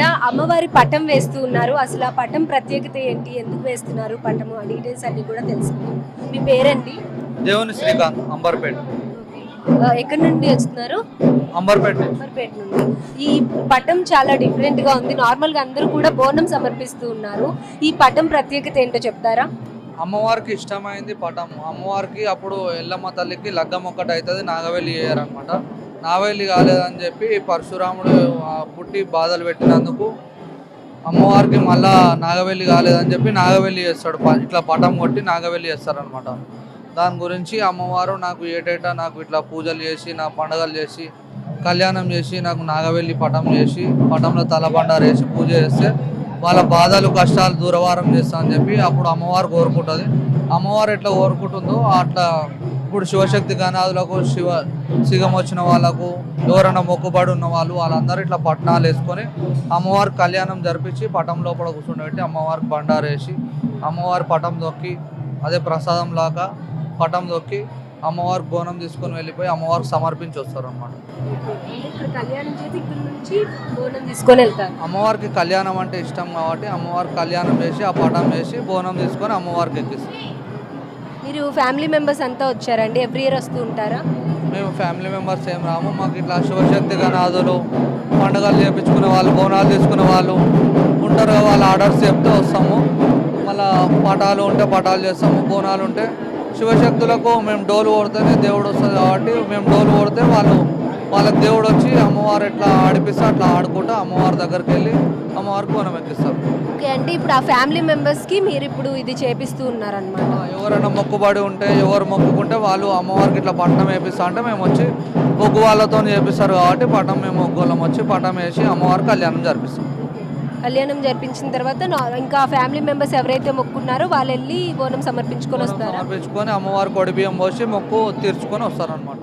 అమ్మవారి పటం వేస్తూ ఉన్నారు. అసలు ఆ పటం ప్రత్యేకత ఏంటి? ఎందుకు వేస్తున్నారు పటము? ఆ డీటెయిల్స్ అన్ని కూడా తెలుసుకుందాం. మీ పేరండి? దేవుని శ్రీకాంత్ అంబర్పేట. ఎక్కడి నుండి వస్తున్నారు? అంబర్పేట. అంబర్పేట నుండి. ఈ పటం చాలా డిఫరెంట్గా ఉంది. నార్మల్గా అందరూ కూడా బోనం సమర్పిస్తూ ఉన్నారు. ఈ పటం ప్రత్యేకత ఏంటో చెప్తారా? అమ్మవారికి ఇష్టమైంది పటం అమ్మవారికి అప్పుడు ఎల్లమ్మ తల్లికి లగ్గం ఒక్కటి అవుతుంది నాగవెల్లి చేయరనమాట నావెల్లి కాలేదని చెప్పి పరశురాముడు పుట్టి బాధలు పెట్టినందుకు అమ్మవారికి మళ్ళా నాగవెల్లి కాలేదని చెప్పి నాగవెల్లి చేస్తాడు. ప- ఇట్లా పటం కొట్టి నాగవెల్లి చేస్తారనమాట దాని గురించి అమ్మవారు నాకు ఏటేటా నాకు ఇట్లా పూజలు చేసి నా పండగలు చేసి కళ్యాణం చేసి నాకు నాగవెల్లి పటం చేసి పటంలో తలబండారు వేసి పూజ చేస్తే వాళ్ళ బాధలు కష్టాలు దూరవారం చేస్తా అని చెప్పి అప్పుడు అమ్మవారు కోరుకుంటుంది. అమ్మవారు ఎట్లా కోరుకుంటుందో అట్లా ఇప్పుడు శివశక్తి గణాదులకు శివ సిగం వచ్చిన వాళ్ళకు ఎవరైనా మొక్కుబడి ఉన్న వాళ్ళు వాళ్ళందరూ ఇట్లా పట్నాలు వేసుకొని అమ్మవారి కళ్యాణం జరిపించి పటం లోపల కూర్చుండబెట్టి అమ్మవారికి బండారు వేసి అమ్మవారి పటం దొక్కి అదే ప్రసాదం లాగా పటం దొక్కి అమ్మవారికి బోనం తీసుకొని వెళ్ళిపోయి అమ్మవారికి సమర్పించి వస్తారు అనమాట అమ్మవారికి కళ్యాణం అంటే ఇష్టం కాబట్టి అమ్మవారికి కళ్యాణం చేసి ఆ పటం వేసి బోనం తీసుకొని అమ్మవారికి ఎక్కిస్తాం మీరు ఫ్యామిలీ మెంబర్స్ అంతా వచ్చారండి? ఎవ్రీ ఇయర్ వస్తూ ఉంటారా? మేము ఫ్యామిలీ మెంబర్స్ ఏం రాము. మాకు ఇట్లా శివశక్తి గణాదులు పండుగలు చేయించుకునే వాళ్ళు బోనాలు తీసుకునే వాళ్ళు ఉంటారు వాళ్ళ ఆర్డర్స్ చెప్తే వస్తాము. మళ్ళా పటాలు ఉంటే పటాలు చేస్తాము బోనాలు ఉంటే. శివశక్తులకు మేము డోలు కొడితేనే దేవుడు వస్తుంది కాబట్టి మేము డోలు కొడితే వాళ్ళు వాళ్ళకి దేవుడు వచ్చి అమ్మవారు ఎట్లా ఆడిపిస్తే అట్లా ఆడుకుంటూ అమ్మవారి దగ్గరికి వెళ్ళి అమ్మవారికి బోనం ఎక్కిస్తారు. ఓకే అంటే ఇప్పుడు ఆ ఫ్యామిలీ మెంబర్స్కి మీరు ఇప్పుడు ఇది చేపిస్తూ ఉన్నారనమాట ఎవరైనా మొక్కుబడి ఉంటే ఎవరు మొక్కుకుంటే వాళ్ళు అమ్మవారికి ఇట్లా పట్టణం వేపిస్తా అంటే మేము వచ్చి మొగ్గు వాళ్ళతో చేపిస్తారు కాబట్టి పట్టం మేము మొగ్గులం వచ్చి పట్టం వేసి అమ్మవారికి కళ్యాణం జరిపిస్తాం. కళ్యాణం జరిపించిన తర్వాత ఇంకా ఫ్యామిలీ మెంబర్స్ ఎవరైతే మొక్కున్నారో వాళ్ళు వెళ్ళి బోనం సమర్పించుకొని వస్తారా? సమర్పించుకొని అమ్మవారికి కొడి బియ్యం పోసి మొక్కు తీర్చుకొని వస్తారనమాట